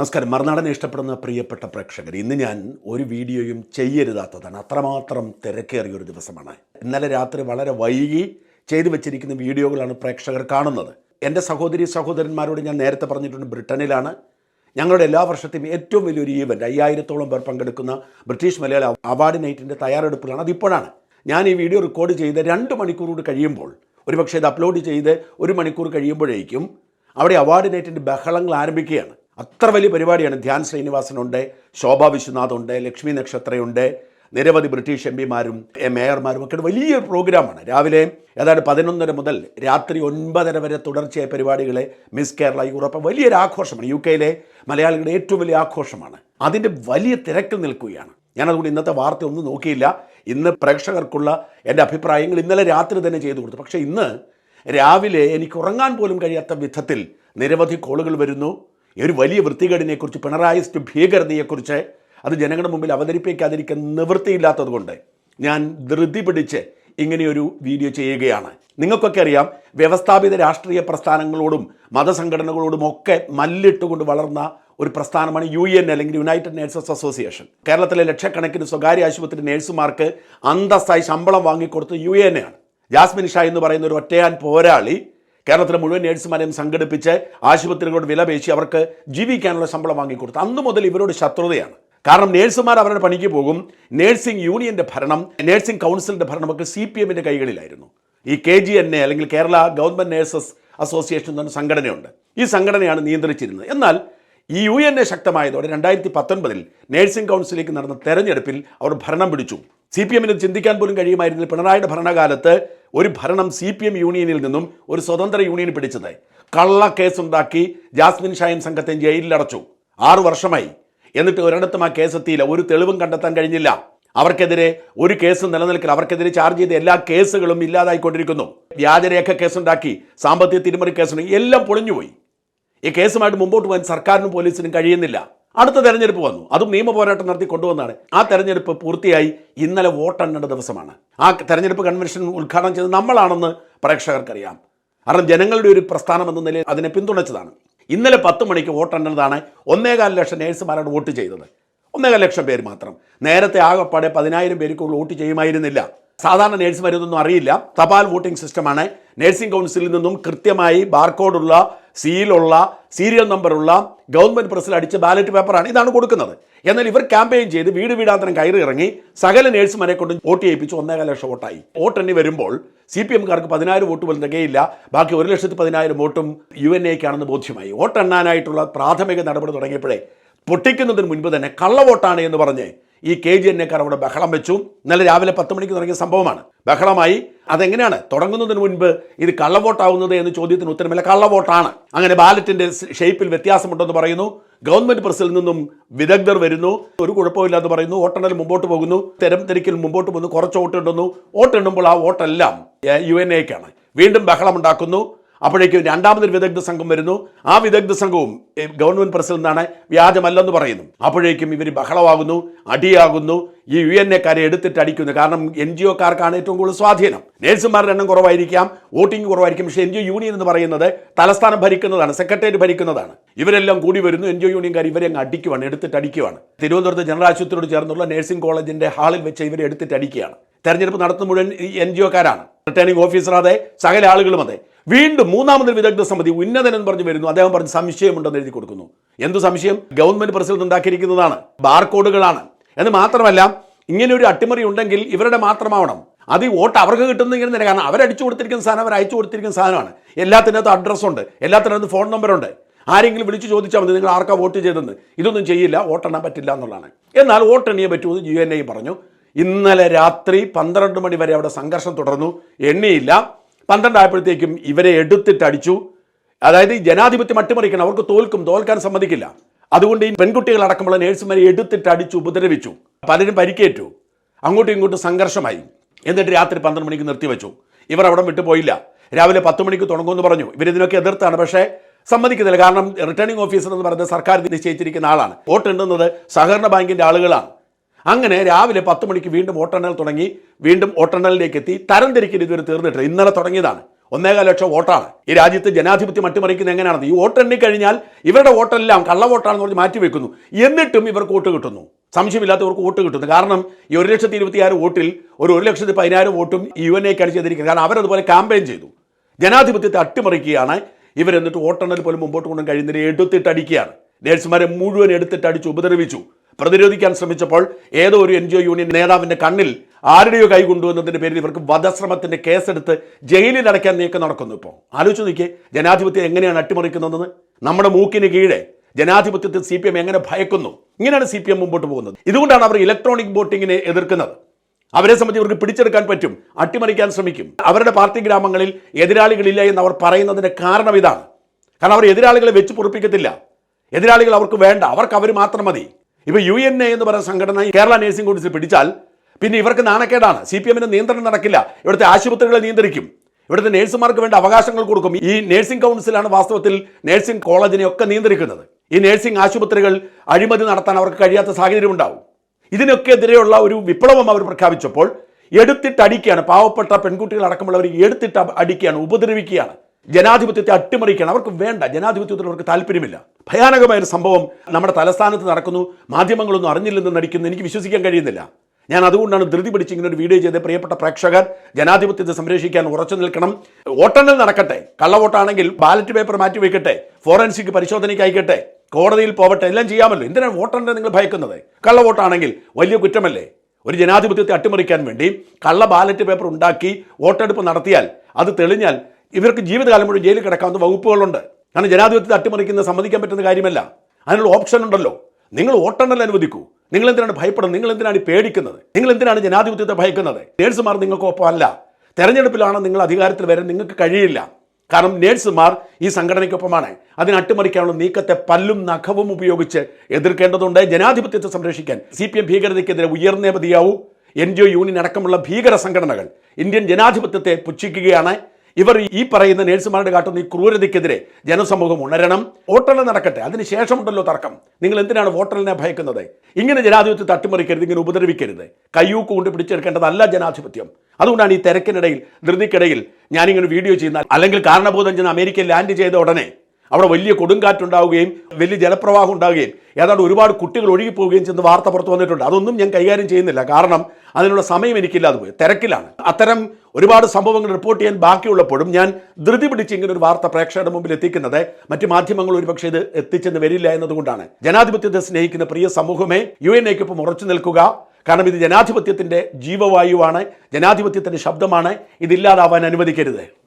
നമസ്കാരം. മറുനാടനെ ഇഷ്ടപ്പെടുന്ന പ്രിയപ്പെട്ട പ്രേക്ഷകർ ഇന്ന് ഞാൻ ഒരു വീഡിയോയും ചെയ്യരുതാത്തതാണ്. അത്രമാത്രം തിരക്കേറിയ ഒരു ദിവസമാണ്. ഇന്നലെ രാത്രി വളരെ വൈകി ചെയ്തു വെച്ചിരിക്കുന്ന വീഡിയോകളാണ് പ്രേക്ഷകർ കാണുന്നത്. എന്റെ സഹോദരി സഹോദരന്മാരോട് ഞാൻ നേരത്തെ പറഞ്ഞിട്ടുണ്ട് ബ്രിട്ടനിലാണ്. ഞങ്ങളുടെ എല്ലാ വർഷത്തെയും ഏറ്റവും വലിയൊരു ഈവന്റ് അയ്യായിരത്തോളം പേർ പങ്കെടുക്കുന്ന ബ്രിട്ടീഷ് മലയാള അവാർഡ് നൈറ്റിന്റെ തയ്യാറെടുപ്പിലാണ് അതിപ്പോഴാണ്. ഞാൻ ഈ വീഡിയോ റെക്കോർഡ് ചെയ്ത് രണ്ട് മണിക്കൂർ കൂടി കഴിയുമ്പോൾ ഒരുപക്ഷെ ഇത് അപ്ലോഡ് ചെയ്ത് ഒരു മണിക്കൂർ കഴിയുമ്പോഴേക്കും അവിടെ അവാർഡ് നൈറ്റിന്റെ ബഹളങ്ങൾ ആരംഭിക്കുകയാണ്. അത്ര വലിയ പരിപാടിയാണ്. ധ്യാൻ ശ്രീനിവാസനുണ്ട് ശോഭ വിശ്വനാഥുണ്ട് ലക്ഷ്മി നക്ഷത്രയുണ്ട് നിരവധി ബ്രിട്ടീഷ് എം പിമാരും മേയർമാരും ഒക്കെ വലിയ പ്രോഗ്രാമാണ്. രാവിലെ ഏതാണ്ട് പതിനൊന്നര മുതൽ രാത്രി ഒൻപതര വരെ തുടർച്ചയായ പരിപാടികളെ മിസ് കേരള യൂറോപ്പ്. വലിയൊരു ആഘോഷമാണ്. യു കെയിലെ മലയാളികളുടെ ഏറ്റവും വലിയ ആഘോഷമാണ്. അതിന്റെ വലിയ തിരക്കിൽ നിൽക്കുകയാണ്. ഞാനതുകൊണ്ട് ഇന്നത്തെ വാർത്ത ഒന്നും നോക്കിയില്ല. ഇന്ന് പ്രേക്ഷകർക്കുള്ള എന്റെ അഭിപ്രായങ്ങൾ ഇന്നലെ രാത്രി തന്നെ ചെയ്തു കൊടുത്തു. പക്ഷേ ഇന്ന് രാവിലെ എനിക്ക് ഉറങ്ങാൻ പോലും കഴിയാത്ത വിധത്തിൽ നിരവധി കോളുകൾ വരുന്നു. ഒരു വലിയ വൃത്തികേടിനെക്കുറിച്ച് പിണറായിസ്റ്റ് ഭീകരതയെക്കുറിച്ച് അത് ജനങ്ങളുടെ മുമ്പിൽ അവതരിപ്പിക്കാതിരിക്കാൻ നിവൃത്തിയില്ലാത്തതുകൊണ്ട് ഞാൻ ധൃതി പിടിച്ച് ഇങ്ങനെയൊരു വീഡിയോ ചെയ്യുകയാണ്. നിങ്ങൾക്കൊക്കെ അറിയാം വ്യവസ്ഥാപിത രാഷ്ട്രീയ പ്രസ്ഥാനങ്ങളോടും മതസംഘടനകളോടും ഒക്കെ മല്ലിട്ടുകൊണ്ട് വളർന്ന ഒരു പ്രസ്ഥാനമാണ് യു എൻ അല്ലെങ്കിൽ യുണൈറ്റഡ് നേഴ്സസ് അസോസിയേഷൻ. കേരളത്തിലെ ലക്ഷക്കണക്കിന് സ്വകാര്യ ആശുപത്രി നേഴ്സുമാർക്ക് അന്തസ്സായി ശമ്പളം വാങ്ങിക്കൊടുത്ത് യു എൻ ആണ്. ജാസ്മിൻ ഷാ എന്ന് പറയുന്ന ഒരു ഒറ്റയാൻ പോരാളി കേരളത്തിലെ മുഴുവൻ നേഴ്സുമാരെയും സംഘടിപ്പിച്ച് ആശുപത്രികളോട് വില പേശി അവർക്ക് ജീവിക്കാനുള്ള ശമ്പളം വാങ്ങിക്കൊടുത്തു. അന്നു മുതൽ ഇവരോട് ശത്രുതയാണ്. കാരണം നേഴ്സുമാർ അവരുടെ പണിക്ക് പോകും. നേഴ്സിംഗ് യൂണിയന്റെ ഭരണം നേഴ്സിംഗ് കൗൺസിലിന്റെ ഭരണമൊക്കെ സി പി എമ്മിന്റെ കൈകളിലായിരുന്നു. ഈ കെ ജി എൻ എ അല്ലെങ്കിൽ കേരള ഗവൺമെന്റ് നേഴ്സസ് അസോസിയേഷൻ എന്ന സംഘടനയുണ്ട്. ഈ സംഘടനയാണ് നിയന്ത്രിച്ചിരുന്നത്. എന്നാൽ ഈ യു എൻ എ ശക്തമായതോടെ രണ്ടായിരത്തി പത്തൊൻപതിൽ നേഴ്സിംഗ് കൗൺസിലേക്ക് നടന്ന തെരഞ്ഞെടുപ്പിൽ അവർ ഭരണം പിടിച്ചു. സി പി എമ്മിന് ചിന്തിക്കാൻ പോലും കഴിയുമായിരുന്നില്ല. പിണറായിയുടെ ഭരണകാലത്ത് ഒരു ഭരണം സി പി എം യൂണിയനിൽ നിന്നും ഒരു സ്വതന്ത്ര യൂണിയൻ പിടിച്ചത് കള്ള കേസുണ്ടാക്കി ജാസ്മിൻ ഷായൻ സംഘത്തെ ജയിലിലടച്ചു. ആറു വർഷമായി. എന്നിട്ട് ഒരിടത്തും ആ കേസ് എത്തിയില്ല. ഒരു തെളിവും കണ്ടെത്താൻ കഴിഞ്ഞില്ല. അവർക്കെതിരെ ഒരു കേസ് നിലനിൽക്കില്ല. അവർക്കെതിരെ ചാർജ് ചെയ്ത എല്ലാ കേസുകളും ഇല്ലാതായിക്കൊണ്ടിരിക്കുന്നു. വ്യാജരേഖ കേസുണ്ടാക്കി. സാമ്പത്തിക തിരിമറി കേസുണ്ടാക്കി എല്ലാം പൊളിഞ്ഞുപോയി. ഈ കേസുമായിട്ട് മുമ്പോട്ട് പോകാൻ സർക്കാരിനും പോലീസിനും കഴിയുന്നില്ല. അടുത്ത തെരഞ്ഞെടുപ്പ് വന്നു. അതും നിയമ പോരാട്ടം നടത്തി കൊണ്ടുവന്നാണ്. ആ തെരഞ്ഞെടുപ്പ് പൂർത്തിയായി ഇന്നലെ വോട്ടെണ്ണേണ്ട ദിവസമാണ്. ആ തെരഞ്ഞെടുപ്പ് കൺവെൻഷൻ ഉദ്ഘാടനം ചെയ്തത് നമ്മളാണെന്ന് പ്രേക്ഷകർക്കറിയാം. കാരണം ജനങ്ങളുടെ ഒരു പ്രസ്ഥാനം എന്ന നിലയിൽ അതിനെ പിന്തുണച്ചതാണ്. ഇന്നലെ പത്ത് മണിക്ക് വോട്ടെണ്ണതാണ് ഒന്നേകാൽ ലക്ഷം നേഴ്സുമാരാണ് വോട്ട് ചെയ്തത്. ഒന്നേകാൽ ലക്ഷം പേര് മാത്രം. നേരത്തെ ആകെപ്പാടെ പതിനായിരം പേർക്ക് വോട്ട് ചെയ്യുമായിരുന്നില്ല. സാധാരണ നേഴ്സുമാരൊന്നും അറിയില്ല. തപാൽ വോട്ടിംഗ് സിസ്റ്റമാണ്. നേഴ്സിംഗ് കൗൺസിലിൽ നിന്നും കൃത്യമായി ബാർകോഡുള്ള സീലുള്ള സീരിയൽ നമ്പറുള്ള ഗവൺമെന്റ് പ്രസിൽ അടിച്ച ബാലറ്റ് പേപ്പറാണ് ഇതാണ് കൊടുക്കുന്നത്. എന്നാൽ ഇവർ ക്യാമ്പയിൻ ചെയ്ത് വീട് വീടാന്തരം കയറി ഇറങ്ങി സകല നേഴ്സുമാരെ കൊണ്ട് വോട്ട് ചെയ്യിപ്പിച്ച് ഒന്നേകാല ലക്ഷം വോട്ടായി. വോട്ട് എണ്ണി വരുമ്പോൾ സി പി എംകാർക്ക് പതിനായിരം വോട്ട് പോലും തികയില്ല. ബാക്കി ഒരു ലക്ഷത്തി പതിനായിരം വോട്ടും യു എൻ എക്കാണെന്ന് ബോധ്യമായി. വോട്ടെണ്ണാനായിട്ടുള്ള പ്രാഥമിക നടപടി തുടങ്ങിയപ്പോഴേ പൊട്ടിക്കുന്നതിന് മുൻപ് തന്നെ കള്ളവോട്ടാണ് എന്ന് പറഞ്ഞ് ഈ കെ ജി എന്നെക്കാർ അവിടെ ബഹളം വെച്ചു. ഇന്നലെ രാവിലെ പത്ത് മണിക്ക് തുടങ്ങിയ സംഭവമാണ്. ബഹളമായി. അതെങ്ങനെയാണ് തുടങ്ങുന്നതിന് മുൻപ് ഇത് കള്ളവോട്ടാവുന്നത് എന്ന് ചോദ്യത്തിന് ഉത്തരമില്ല. കള്ളവോട്ടാണ്. അങ്ങനെ ബാലറ്റിന്റെ ഷേപ്പിൽ വ്യത്യാസമുണ്ടെന്ന് പറയുന്നു. ഗവൺമെന്റ് പ്രസിൽ നിന്നും വിദഗ്ധർ വരുന്നു. ഒരു കുഴപ്പമില്ലാന്ന് പറയുന്നു. വോട്ടെണ്ണൽ മുമ്പോട്ട് പോകുന്നു. തെരം തിരിക്കൽ മുമ്പോട്ട് പോകുന്നു. കുറച്ച് വോട്ട് ഇടുന്നു വോട്ടെണ്ണുമ്പോൾ ആ വോട്ടെല്ലാം യു എൻ എക്കാണ് വീണ്ടും ബഹളമുണ്ടാക്കുന്നു. അപ്പോഴേക്കും രണ്ടാമതൊരു വിദഗ്ധ സംഘം വരുന്നു. ആ വിദഗ്ധ സംഘവും ഗവൺമെന്റ് പ്രസിഡന്റാണ് വ്യാജമല്ലെന്ന് പറയുന്നു. അപ്പോഴേക്കും ഇവർ ബഹളമാകുന്നു അടിയാകുന്നു. ഈ യു എൻ എക്കാരെ എടുത്തിട്ട് അടിക്കുന്നു. കാരണം എൻ ജി ഒക്കാർക്കാണ് ഏറ്റവും കൂടുതൽ സ്വാധീനം. നേഴ്സുമാരുടെ എണ്ണം കുറവായിരിക്കാം വോട്ടിംഗ് കുറവായിരിക്കും. പക്ഷേ എൻ ജി ഒ യൂണിയൻ എന്ന് പറയുന്നത് തലസ്ഥാനം ഭരിക്കുന്നതാണ് സെക്രട്ടേറിയറ്റ് ഭരിക്കുന്നതാണ്. ഇവരെല്ലാം കൂടി വരുന്നു എൻ ജി ഒ യൂണിയൻകാർ ഇവരെ അങ്ങ് അടിക്കുവാണ് എടുത്തിട്ട് അടിക്കുവാണ്. തിരുവനന്തപുരത്ത് ജനറൽ ആശുപത്രിയോട് ചേർന്നുള്ള നഴ്സിംഗ് കോളേജിന്റെ ഹാളിൽ വെച്ച് ഇവരെ എടുത്തിട്ട് അടിക്കുകയാണ്. തെരഞ്ഞെടുപ്പ് നടത്തുന്ന മുഴുവൻ എൻ ജി ഒക്കാരാണ്. റിട്ടേണിംഗ് ഓഫീസർ അതെ സകല ആളുകളും അതെ. വീണ്ടും മൂന്നാമതൊരു വിദഗ്ധ സമിതി ഉന്നതൻ എന്ന് പറഞ്ഞ് വരുന്നു. അദ്ദേഹം പറഞ്ഞ് സംശയമുണ്ടെന്ന് എഴുതി കൊടുക്കുന്നു. എന്ത് സംശയം? ഗവൺമെന്റ് പ്രസിഡന്റ് ഉണ്ടാക്കിയിരിക്കുന്നതാണ്. ബാർകോഡുകളാണ്. എന്ന് മാത്രമല്ല ഇങ്ങനെ ഒരു അട്ടിമറി ഉണ്ടെങ്കിൽ ഇവരുടെ മാത്രമാവണം. അത് വോട്ട് അവർക്ക് കിട്ടുന്ന ഇങ്ങനെ തന്നെ. കാരണം അവരടിച്ചു കൊടുത്തിരിക്കുന്ന സാധനം അവർ അയച്ചു കൊടുത്തിരിക്കുന്ന സാധനമാണ്. എല്ലാത്തിനകത്ത് അഡ്രസ് ഉണ്ട്. എല്ലാത്തിനകത്ത് ഫോൺ നമ്പർ ഉണ്ട്. ആരെങ്കിലും വിളിച്ചു ചോദിച്ചാൽ മതി നിങ്ങൾ ആർക്കാ വോട്ട് ചെയ്തെന്ന് ഇതൊന്നും ചെയ്യില്ല. വോട്ടെണ്ണാൻ പറ്റില്ല എന്നുള്ളതാണ്. എന്നാൽ വോട്ടെണ്ണിയെ പറ്റുമെന്ന് യു എൻ ഐ പറഞ്ഞു. ഇന്നലെ രാത്രി പന്ത്രണ്ട് മണി വരെ അവിടെ സംഘർഷം തുടർന്നു. എണ്ണിയില്ല. പന്ത്രണ്ടായപ്പോഴത്തേക്കും ഇവരെ എടുത്തിട്ട് അടിച്ചു അതായത് ജനാധിപത്യം അട്ടിമറിക്കണം അവർക്ക് തോൽക്കും തോൽക്കാൻ സമ്മതിക്കില്ല. അതുകൊണ്ട് ഈ പെൺകുട്ടികളടക്കമുള്ള നേഴ്സുമാരെ എടുത്തിട്ട് അടിച്ചു ഉപദ്രവിച്ചു. പലരും പരിക്കേറ്റു. അങ്ങോട്ടും ഇങ്ങോട്ടും സംഘർഷമായി. എന്നിട്ട് രാത്രി പന്ത്രണ്ട് മണിക്ക് നിർത്തിവെച്ചു. ഇവർ അവിടെ വിട്ടു പോയില്ല. രാവിലെ പത്ത് മണിക്ക് തുടങ്ങുമെന്ന് പറഞ്ഞു. ഇവരിതിനൊക്കെ എതിർത്താണ് പക്ഷേ സമ്മതിക്കുന്നില്ല. കാരണം റിട്ടേണിംഗ് ഓഫീസർ എന്ന് പറയുന്നത് സർക്കാർ നിശ്ചയിച്ചിരിക്കുന്ന ആളാണ്. വോട്ട് എണ്ണുന്നത് സഹകരണ ബാങ്കിന്റെ ആളുകളാണ്. അങ്ങനെ രാവിലെ പത്ത് മണിക്ക് വീണ്ടും വോട്ടെണ്ണൽ തുടങ്ങി. വീണ്ടും വോട്ടെണ്ണലിലേക്ക് എത്തി തരംതിരിക്കൽ ഇതുവരെ തീർന്നിട്ടില്ല. ഇന്നലെ തുടങ്ങിയതാണ്. ഒന്നേകാൽ ലക്ഷം വോട്ടാണ്. ഈ രാജ്യത്ത് ജനാധിപത്യം അട്ടിമറിക്കുന്നത് എങ്ങനെയാണെന്ന് ഈ വോട്ട് എണ്ണിക്കഴിഞ്ഞാൽ ഇവരുടെ വോട്ടെല്ലാം കള്ള വോട്ടാണെന്ന് പറഞ്ഞ് മാറ്റിവെക്കുന്നു എന്നിട്ടും ഇവർക്ക് വോട്ട് കിട്ടുന്നു. സംശയമില്ലാത്തവർക്ക് വോട്ട് കിട്ടുന്നു. കാരണം ഈ ഒരു ലക്ഷത്തി ഇരുപത്തിയാറ് വോട്ടിൽ ഒരു ഒരു ലക്ഷത്തി പതിനായിരം വോട്ടും യു എൻ എക്കാണ് ചെയ്തിരിക്കുന്നത് കാരണം അവരതുപോലെ ക്യാമ്പയിൻ ചെയ്തു. ജനാധിപത്യത്തെ അട്ടിമറിക്കുകയാണ്. ഇവരെന്നിട്ട് വോട്ടെണ്ണൽ പോലും മുമ്പോട്ട് കൊണ്ടും കഴിയുന്നതിന് എടുത്തിട്ടടിക്കുകയാണ്. നേഴ്സുമാരെ മുഴുവൻ എടുത്തിട്ടടിച്ച് ഉപദ്രവിച്ചു. പ്രതിരോധിക്കാൻ ശ്രമിച്ചപ്പോൾ ഏതോ ഒരു എൻ ജി ഒ യൂണിയൻ നേതാവിന്റെ കണ്ണിൽ ആരുടെയോ കൈ കൊണ്ടുവന്നതിന്റെ പേരിൽ ഇവർക്ക് വധശ്രമത്തിന്റെ കേസെടുത്ത് ജയിലിൽ അടയ്ക്കാൻ നീക്കം നടക്കുന്നു ഇപ്പോൾ. ആലോചിച്ച് നോക്കിയേ ജനാധിപത്യം എങ്ങനെയാണ് അട്ടിമറിക്കുന്നതെന്ന്? നമ്മുടെ മൂക്കിന് കീഴെ ജനാധിപത്യത്തിൽ സി എങ്ങനെ ഭയക്കുന്നു? ഇങ്ങനെയാണ് സി മുമ്പോട്ട് പോകുന്നത്. ഇതുകൊണ്ടാണ് അവർ ഇലക്ട്രോണിക് വോട്ടിങ്ങിനെ എതിർക്കുന്നത്. അവരെ സംബന്ധിച്ച് ഇവർക്ക് പിടിച്ചെടുക്കാൻ പറ്റും അട്ടിമറിക്കാൻ ശ്രമിക്കും. അവരുടെ പാർട്ടി ഗ്രാമങ്ങളിൽ എതിരാളികളില്ല എന്ന് അവർ പറയുന്നതിന്റെ കാരണം ഇതാണ്. കാരണം അവർ എതിരാളികളെ വെച്ച് പൊറിപ്പിക്കത്തില്ല. എതിരാളികൾ അവർക്ക് വേണ്ട അവർക്ക് അവർ മാത്രം മതി. ഇപ്പൊ യു എൻ എ എന്ന് പറയുന്ന സംഘടന കേരള നഴ്സിംഗ് കൗൺസിൽ പിടിച്ചാൽ പിന്നെ ഇവർക്ക് നാണക്കേടാണ്. സി പി എമ്മിന് നിയന്ത്രണം നടക്കില്ല. ഇവിടുത്തെ ആശുപത്രികളെ നിയന്ത്രിക്കും. ഇവിടുത്തെ നേഴ്സുമാർക്ക് വേണ്ട അവകാശങ്ങൾ കൊടുക്കും. ഈ നേഴ്സിംഗ് കൗൺസിലാണ് വാസ്തവത്തിൽ നേഴ്സിംഗ് കോളേജിനെ ഒക്കെ നിയന്ത്രിക്കുന്നത്. ഈ നേഴ്സിംഗ് ആശുപത്രികൾ അഴിമതി നടത്താൻ അവർക്ക് കഴിയാത്ത സാഹചര്യം ഉണ്ടാവും. ഇതിനൊക്കെ എതിരെയുള്ള ഒരു വിപ്ലവം അവർ പ്രഖ്യാപിച്ചപ്പോൾ എടുത്തിട്ട് അടിക്കുകയാണ് പാവപ്പെട്ട പെൺകുട്ടികൾ അടക്കമുള്ളവർ എടുത്തിട്ട് അടിക്കുകയാണ് ഉപദ്രവിക്കുകയാണ്. ജനാധിപത്യത്തെ അട്ടിമറിക്കണം. അവർക്ക് വേണ്ട. ജനാധിപത്യത്തിൽ അവർക്ക് താല്പര്യമില്ല. ഭയാനകമായ ഒരു സംഭവം നമ്മുടെ തലസ്ഥാനത്ത് നടക്കുന്നു. മാധ്യമങ്ങളൊന്നും അറിഞ്ഞില്ലെന്ന് നടിക്കുന്നു. എനിക്ക് വിശ്വസിക്കാൻ കഴിയുന്നില്ല. ഞാൻ അതുകൊണ്ടാണ് ധൃതി പിടിച്ച് ഇങ്ങനെ ഒരു വീഡിയോ ചെയ്ത് പ്രിയപ്പെട്ട പ്രേക്ഷകർ ജനാധിപത്യത്തെ സംരക്ഷിക്കാൻ ഉറച്ചു നിൽക്കണം. വോട്ടെണ്ണൽ നടക്കട്ടെ. കള്ളവോട്ടാണെങ്കിൽ ബാലറ്റ് പേപ്പർ മാറ്റി വയ്ക്കട്ടെ ഫോറൻസിക് പരിശോധനയ്ക്ക് അയക്കട്ടെ കോടതിയിൽ പോവട്ടെ. എല്ലാം ചെയ്യാമല്ലോ. എന്തിനാണ് വോട്ടെണ്ണൽ നിങ്ങൾ ഭയക്കുന്നത്? കള്ളവോട്ടാണെങ്കിൽ വലിയ കുറ്റമല്ലേ? ഒരു ജനാധിപത്യത്തെ അട്ടിമറിക്കാൻ വേണ്ടി കള്ള ബാലറ്റ് പേപ്പർ ഉണ്ടാക്കി വോട്ടെടുപ്പ് നടത്തിയാൽ അത് തെളിഞ്ഞാൽ ഇവർക്ക് ജീവിതകാലം മുഴുവൻ ജയിലിൽ കിടക്കാവുന്ന വകുപ്പുകളുണ്ട്. കാരണം ജനാധിപത്യത്തെ അട്ടിമറിക്കുന്ന സമ്മതിക്കാൻ പറ്റുന്ന കാര്യമല്ല. അതിനുള്ള ഓപ്ഷൻ ഉണ്ടല്ലോ. നിങ്ങൾ വോട്ടെണ്ണൽ അനുവദിക്കൂ. നിങ്ങൾ എന്തിനാണ് ഭയപ്പെടുന്നത്? നിങ്ങൾ എന്തിനാണ് പേടിക്കുന്നത്? നിങ്ങൾ എന്തിനാണ് ജനാധിപത്യത്തെ ഭയക്കുന്നത്? നേഴ്സുമാർ നിങ്ങൾക്കൊപ്പം അല്ല. തെരഞ്ഞെടുപ്പിലാണ് നിങ്ങൾ അധികാരത്തിൽ വരാൻ നിങ്ങൾക്ക് കഴിയില്ല. കാരണം നേഴ്സുമാർ ഈ സംഘടനയ്ക്കൊപ്പമാണ്. അതിനെ അട്ടിമറിക്കാനുള്ള നീക്കത്തെ പല്ലും നഖവും ഉപയോഗിച്ച് എതിർക്കേണ്ടതുണ്ട്. ജനാധിപത്യത്തെ സംരക്ഷിക്കാൻ സി പി എം ഭീകരതയ്ക്കെതിരെ ഉയർന്നേ മതിയാവൂ എൻ ജി ഒ യൂണിയൻ അടക്കമുള്ള ഭീകര സംഘടനകൾ ഇന്ത്യൻ ജനാധിപത്യത്തെ പുച്ഛിക്കുകയാണ്. ഇവർ ഈ പറയുന്ന നേഴ്സുമാരുടെ കാട്ടുന്ന ഈ ക്രൂരതയ്ക്കെതിരെ ജനസമൂഹം ഉണരണം. വോട്ടെണ്ണൽ നടക്കട്ടെ. അതിനുശേഷമുണ്ടല്ലോ തർക്കം. നിങ്ങൾ എന്തിനാണ് വോട്ടെണ്ണലിനെ ഭയക്കുന്നത്? ഇങ്ങനെ ജനാധിപത്യത്തെ തട്ടിമറിക്കരുത് ഇങ്ങനെ ഉപദ്രവിക്കരുത്. കയ്യൂക്ക് കൊണ്ട് പിടിച്ചെടുക്കേണ്ടതല്ല ജനാധിപത്യം. അതുകൊണ്ടാണ് ഈ തിരക്കിനിടയിൽ ധൃതിക്കിടയിൽ ഞാനിങ്ങനെ വീഡിയോ ചെയ്യുന്ന അല്ലെങ്കിൽ കാരണബോധം ചെന്ന് അമേരിക്കയിൽ ലാൻഡ് ചെയ്ത ഉടനെ അവിടെ വലിയ കൊടുങ്കാറ്റുണ്ടാവുകയും വലിയ ജലപ്രവാഹം ഉണ്ടാവുകയും ഏതാണ്ട് ഒരുപാട് കുട്ടികൾ ഒഴുകിപ്പോവുകയും ചെന്ന് വാർത്ത പുറത്തു വന്നിട്ടുണ്ട്. അതൊന്നും ഞാൻ കൈകാര്യം ചെയ്യുന്നില്ല. കാരണം അതിനുള്ള സമയം എനിക്കില്ലാതെ പോയി. തിരക്കിലാണ്. അത്തരം ഒരുപാട് സംഭവങ്ങൾ റിപ്പോർട്ട് ചെയ്യാൻ ബാക്കിയുള്ളപ്പോഴും ഞാൻ ധൃതി പിടിച്ച് ഇങ്ങനെ ഒരു വാർത്ത പ്രേക്ഷകരുടെ മുമ്പിൽ എത്തിക്കുന്നത് മറ്റ് മാധ്യമങ്ങൾ ഒരുപക്ഷെ ഇത് എത്തിച്ചെന്ന് വരില്ല എന്നതുകൊണ്ടാണ്. ജനാധിപത്യത്തെ സ്നേഹിക്കുന്ന പ്രിയ സമൂഹമേ യു എൻ എക്കൊപ്പം ഉറച്ചു നിൽക്കുക. കാരണം ഇത് ജനാധിപത്യത്തിന്റെ ജീവവായുവാണ് ജനാധിപത്യത്തിന്റെ ശബ്ദമാണ്. ഇതില്ലാതാവാൻ അനുവദിക്കരുത്.